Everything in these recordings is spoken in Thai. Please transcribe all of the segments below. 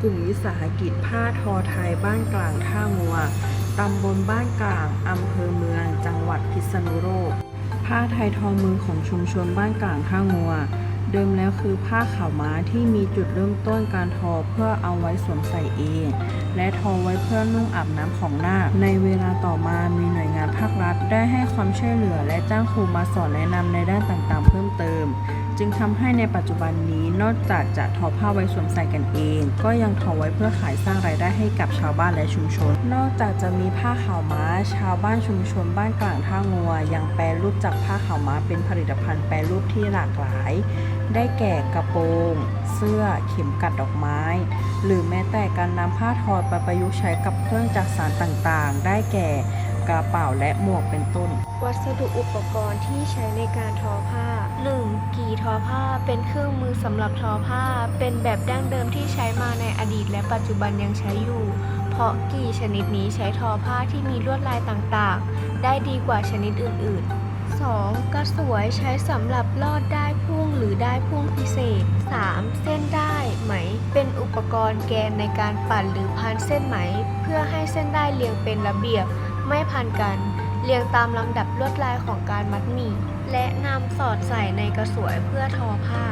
กลุ่มวิสาหกิจผ้าทอไทยบ้านกลางท่างัว ตำบลบ้านกลาง อำเภอเมือง จังหวัดพิษณุโลก ผ้าไทยทอมือของชุมชนบ้านกลางท่างัว เดิมแล้วคือผ้าขาวม้าที่มีจุดเริ่มต้นการทอเพื่อเอาไว้สวมใส่เอง และทอไว้เพื่อนุ่งอาบน้ำของนาคในเวลาต่อมามีหน่วยงานภาครัฐ ได้ให้ความช่วยเหลือและจ้างครูมาสอนแนะนำในด้านต่างๆ เพิ่มเติม จึงทำให้ในปัจจุบันนี้นอกจากจะทอผ้าไว้สวมใส่กันเอง ก็ยังทอไว้เพื่อขายสร้างรายได้ให้กับชาวบ้านและชุมชน นอกจากจะมีผ้าขาวม้า ชาวบ้านชุมชนบ้านกลางท่างัว ยังแปรรูปจากผ้าขาวม้าเป็นผลิตภัณฑ์แปรรูปที่หลากหลาย ได้แก่กระโปรง เสื้อเข็มกัดดอกไม้ หรือแม้แต่การนำผ้าทอไปประยุกต์ใช้กับเครื่องจักสานต่างๆ ได้แก่ กระเป๋าและหมวกเป็นต้น วัสดุอุปกรณ์ที่ใช้ในการทอผ้า 1. กี่ทอผ้าเป็นเครื่องมือสำหรับทอผ้า เป็นแบบดั้งเดิมที่ใช้มาในอดีต และปัจจุบันยังใช้อยู่ เพราะกี่ชนิดนี้ใช้ทอผ้าที่มีลวดลายต่างๆ ได้ดีกว่าชนิดอื่นๆ 2. กระสวยใช้สำหรับลอดได้พุ่งหรือได้พุ่งพิเศษ 3. เส้นได้ไหม เป็นอุปกรณ์แกนในการปั่นหรือพันเส้นไหม เพื่อให้เส้นได้เรียงเป็นระเบียบ ไม่พันกัน เรียงตามลำดับลวดลายของการมัดหมี่ และนำสอดใส่ในกระสวยเพื่อทอผ้า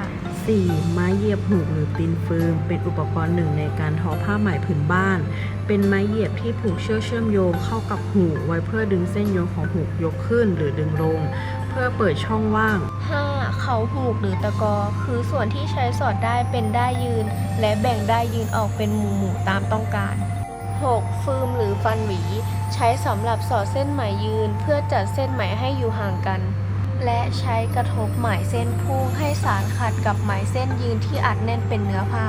4. ไม้เหยียบหูกหรือตีนเฟิร์มเป็นอุปกรณ์หนึ่งในการทอผ้าไหมผืนบ้าน เป็นไม้เหยียบที่ผูกเชือกเชื่อมโยงเข้ากับหูกไว้เพื่อดึงเส้นโยงของหูกยกขึ้นหรือดึงลง เพื่อเปิดช่องว่าง 5. เขาหูกหรือตะกอ คือส่วนที่ใช้สอดได้เป็นได้ยืน และแบ่งได้ยืนออกเป็นหมู่หมู่ๆตามต้องการ 6. ฟืมหรือฟันหวี ใช้สำหรับสอดเส้นไหมยืนเพื่อจัดเส้นไหมให้อยู่ห่างกัน และใช้กระทบไหมเส้นพุ่งให้สารขัดกับไหมเส้นยืนที่อัดแน่นเป็นเนื้อผ้า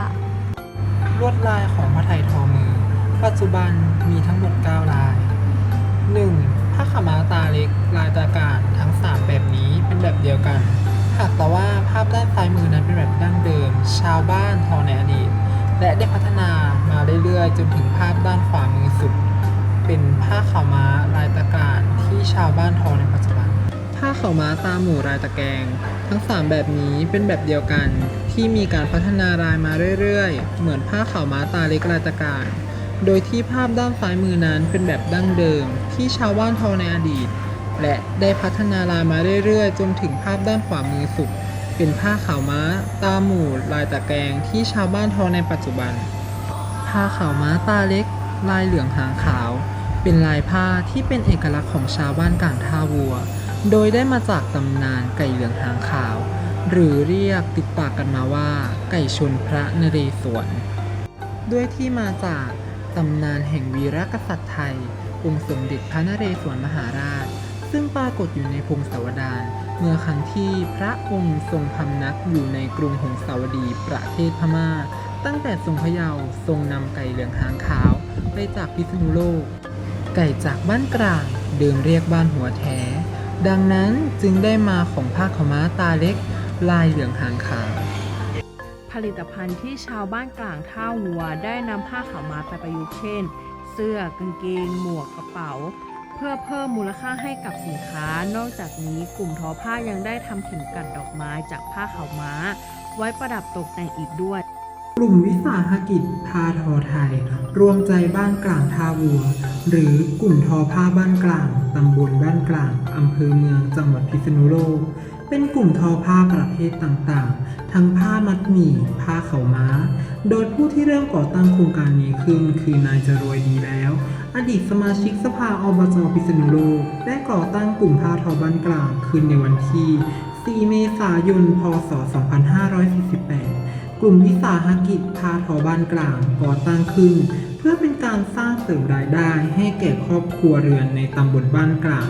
ลวดลายของผ้าไทยทอมือ ปัจจุบันมีทั้งหมด 9 ลาย 1. ผ้าขม้าตาเล็กลายตาการทั้ง 3 แบบนี้เป็นแบบเดียวกัน หากแต่ว่าภาพด้านซ้ายมือนั้นเป็นแบบดั้งเดิม ชาวบ้านทอในอดีต และได้พัฒนามาเรื่อยๆ จนถึงภาพด้านขวามือสุด เป็นผ้าขาวม้าลายตะการที่ชาวบ้านทอในปัจจุบัน ผ้าขาวม้าตาหมู่ลายตะแกรงทั้ง 3 แบบนี้เป็นแบบเดียวกันที่มีการพัฒนาลายมาเรื่อยๆ เหมือนผ้าขาวม้าตาเล็กลายตะการโดยที่ภาพด้านซ้ายมือนั้นเป็นแบบดั้งเดิม ที่ชาวบ้านทอในอดีต และได้พัฒนาลายมาเรื่อยๆ จนถึงภาพด้านขวามือสุด เป็นผ้าขาวม้า ตาหมู่ลายตะแกรงที่ชาวบ้านทอในปัจจุบัน ผ้าขาวม้าตาเล็ก ลายเหลืองหางขาว เป็นลายผ้าที่เป็นเอกลักษณ์ของชาวบ้านกลางท่าวัว โดยได้มาจากตำนานไก่เหลืองหางขาว หรือเรียกติดปากกันมาว่า ไก่ชนพระนเรศวร ด้วยที่มาจากตำนานแห่งวีรกษัตริย์ไทย องค์สมเด็จพระนเรศวรมหาราช ซึ่งปรากฏอยู่ในพงศาวดารเมื่อครั้งที่พระองค์ทรงพำนักอยู่ในกรุงหงสาวดีประเทศพม่า ตั้งแต่ทรงพระเยาว์ทรงนำไก่เหลืองหางขาวไปจากพิษณุโลก ไก่จากบ้านกลางเดิมเรียกบ้านหัวแท้ ดังนั้นจึงได้มาของผ้าขาวม้าตาเล็ก ลายเหลืองหางขาวผลิตภัณฑ์ที่ชาวบ้านกลางท่าวัวได้นำผ้าขาวม้าไปประยุกต์เช่น เสื้อกางเกง หมวกกระเป๋า เพื่อเพิ่มมูลค่าให้กับสินค้า นอกจากนี้กลุ่มทอผ้ายังได้ทำเข็มกัดดอกไม้จากผ้าขาวม้า ไว้ประดับตกแต่งอีกด้วย กลุ่มวิสาหกิจพาทอไทย รวมใจบ้านกลางท่าวัว หรือกลุ่มทอผ้าบ้านกลาง ตำบลบ้านกลาง อำเภอเมือง จังหวัดพิษณุโลก เป็นกลุ่มทอผ้าประเภทต่างๆ ทั้งผ้ามัดหมี่ ผ้าเข่าม้า โดยผู้ที่เริ่มก่อตั้งโครงการนี้ขึ้น คือนายจรวยดีแล้ว อดีตสมาชิกสภาอบจพิษณุโลก ได้ก่อตั้งกลุ่มผ้าทอบ้านกลางขึ้นในวันที่ 4 เมษายน พศ 2548 ลุ่มวิสาหกิจพาทอบ้านกลางก่อตั้งขึ้น เพื่อเป็นการสร้างเสริมรายได้ให้แก่ครอบครัวเรือนในตำบลบ้านกลาง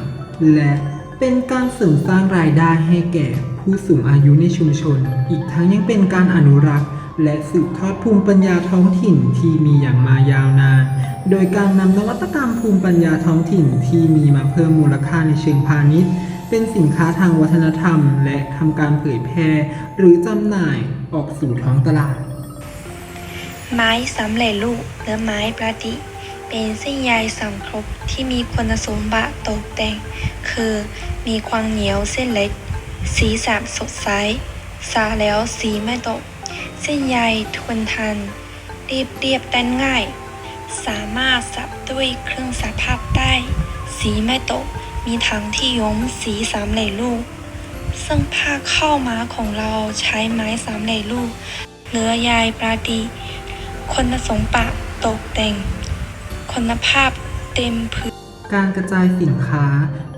และเป็นการเสริมสร้างรายได้ให้แก่ผู้สูงอายุในชุมชน อีกทั้งยังเป็นการอนุรักษ์ และสืบทอดภูมิปัญญาท้องถิ่นที่มีอย่างมายาวนาน โดยการนำนวัตกรรมภูมิปัญญาท้องถิ่นที่มีมาเพิ่มมูลค่าในเชิงพาณิชย์ เป็นสินค้าทางวัฒนธรรม และทำการเผยแพร่ หรือจำหน่ายออกสู่ท้องตลาด ไม้สำเร็จรูปหรือไม้ประดิษฐ์เป็นเส้นใยสังครบที่มีคุณสมบัติตกแต่ง คือมีความเหนียวเส้นเล็ก สีสันสดใสสาแล้วสีไม่ตก เส้นใยทนทานเรียบเรียบแต่ง่าย สามารถสับด้วยเครื่องสับภาพได้ สีไม่ตก มีถังที่ย้อมสีสามเหล่รูปซึ่งผ้าเข้าวม้าของเราใช้ไม้สามเหล่รูปเนื้อยายปราดีคุณสมบัติตกแต่ง คุณภาพเต็มพื้นการกระจายสินค้า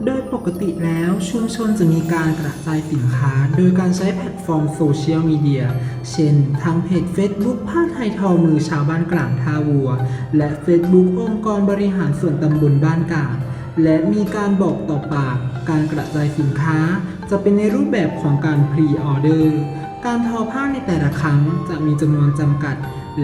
โดยปกติแล้วชุมชนจะมีการกระจายสินค้า โดยการใช้แพลตฟอร์มโซเชียลมีเดีย เช่นทางเพจ Facebook ผ้าไทยทอมือชาวบ้านกลางท่าวัว และ Facebook องค์กรบริหารส่วนตำบลบ้านกลาง และมีการบอกต่อปาก การกระจายสินค้า จะเป็นในรูปแบบของการพรีออเดอร์การทอผ้าในแต่ละครั้งจะมีจำนวนจำกัด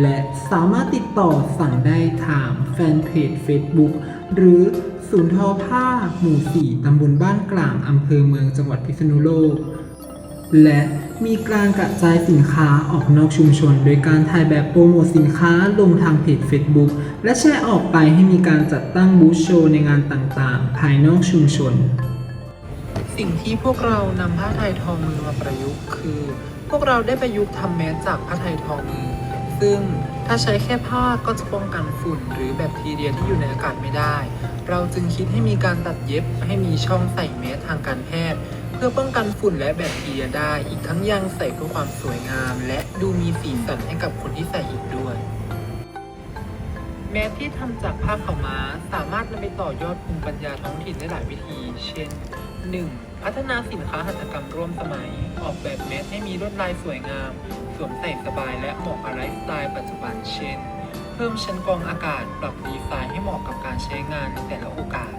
และสามารถติดต่อสั่งได้ทางแฟนเพจ Facebook หรือศูนย์ทอผ้าหมู่ 4 ตำบลบ้านกลางอำเภอเมืองจังหวัดพิษณุโลก และมีการกระจายสินค้าออกนอกชุมชน โดยการถ่ายแบบโปรโมทสินค้าลงทางเพจ Facebook และแชร์ออกไปให้มีการจัดตั้งบูธโชว์ในงานต่างๆ ภายนอกชุมชน สิ่งที่พวกเรานำผ้าไทยทอมือมาประยุกต์คือ พวกเราได้ประยุกต์ทำแมสจากผ้าไทยทอมือ ซึ่งถ้าใช้แค่ผ้าก็จะป้องกันฝุ่น หรือแบคทีเรียที่อยู่ในอากาศไม่ได้ เราจึงคิดให้มีการตัดเย็บให้มีช่องใส่แมสทางการแพทย์ เพื่อป้องกันฝุ่นและแบคทีเรียได้ อีกทั้งยังใส่เพื่อความสวยงาม และดูมีสีสันให้กับคนที่ใส่อีกด้วย แมสที่ทำจากผ้าขาวม้าสามารถนำไปต่อยอดภูมิปัญญาท้องถิ่นได้หลายวิธี เช่น 1. พัฒนาสินค้าหัตถกรรมร่วมสมัย ออกแบบแมสให้มีลวดลายสวยงาม สวมใส่สบายและเหมาะกับไลฟ์สไตล์ปัจจุบัน เช่น เพิ่มชั้นกรองอากาศ ปรับดีไซน์ให้เหมาะกับการใช้งานในแต่ละโอกาส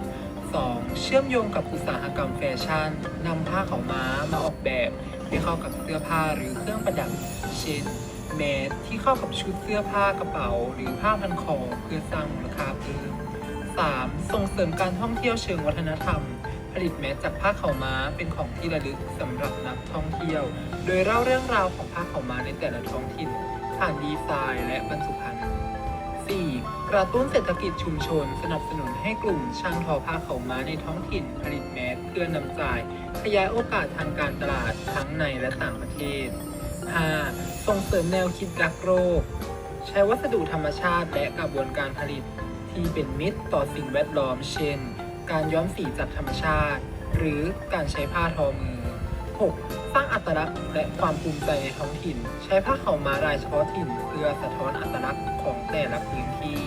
2. เชื่อมโยงกับอุตสาหกรรมแฟชั่นนำผ้าขาวม้ามาออกแบบให้เข้ากับเสื้อผ้าหรือเครื่องประดับ เช่นแมสที่เข้ากับชุดเสื้อผ้ากระเป๋า หรือผ้าพันคอเพื่อสร้างมูลค่าเพิ่ม 3. ส่งเสริมการท่องเที่ยวเชิงวัฒนธรรม ผลิตแมสจากผ้าขาวม้าเป็นของที่ระลึกสำหรับนักท่องเที่ยว โดยเล่าเรื่องราวของผ้าขาวม้าในแต่ละท้องถิ่นผ่านดีไซน์และบรรจุภัณฑ์ 4. กระตุ้นเศรษฐกิจชุมชน สนับสนุนให้กลุ่มช่างทอผ้าเขาม้าในท้องถิ่นผลิตแมสเพื่อนำจ่าย ขยายโอกาสทางการตลาดทั้งในและต่างประเทศ 5. ส่งเสริมแนวคิดรักโรค ใช้วัสดุธรรมชาติและกระบวนการผลิตที่เป็นมิตรต่อสิ่งแวดล้อม เช่น การย้อมสีจากธรรมชาติ หรือการใช้ผ้าทอมือ 6. สร้างอัตลักษณ์และความภูมิใจในท้องถิ่น ใช้ผ้าเขาวม้าลายเฉพาะถิ่น เพื่อสะท้อนอัตลักษณ์ของแต่ละพื้นที่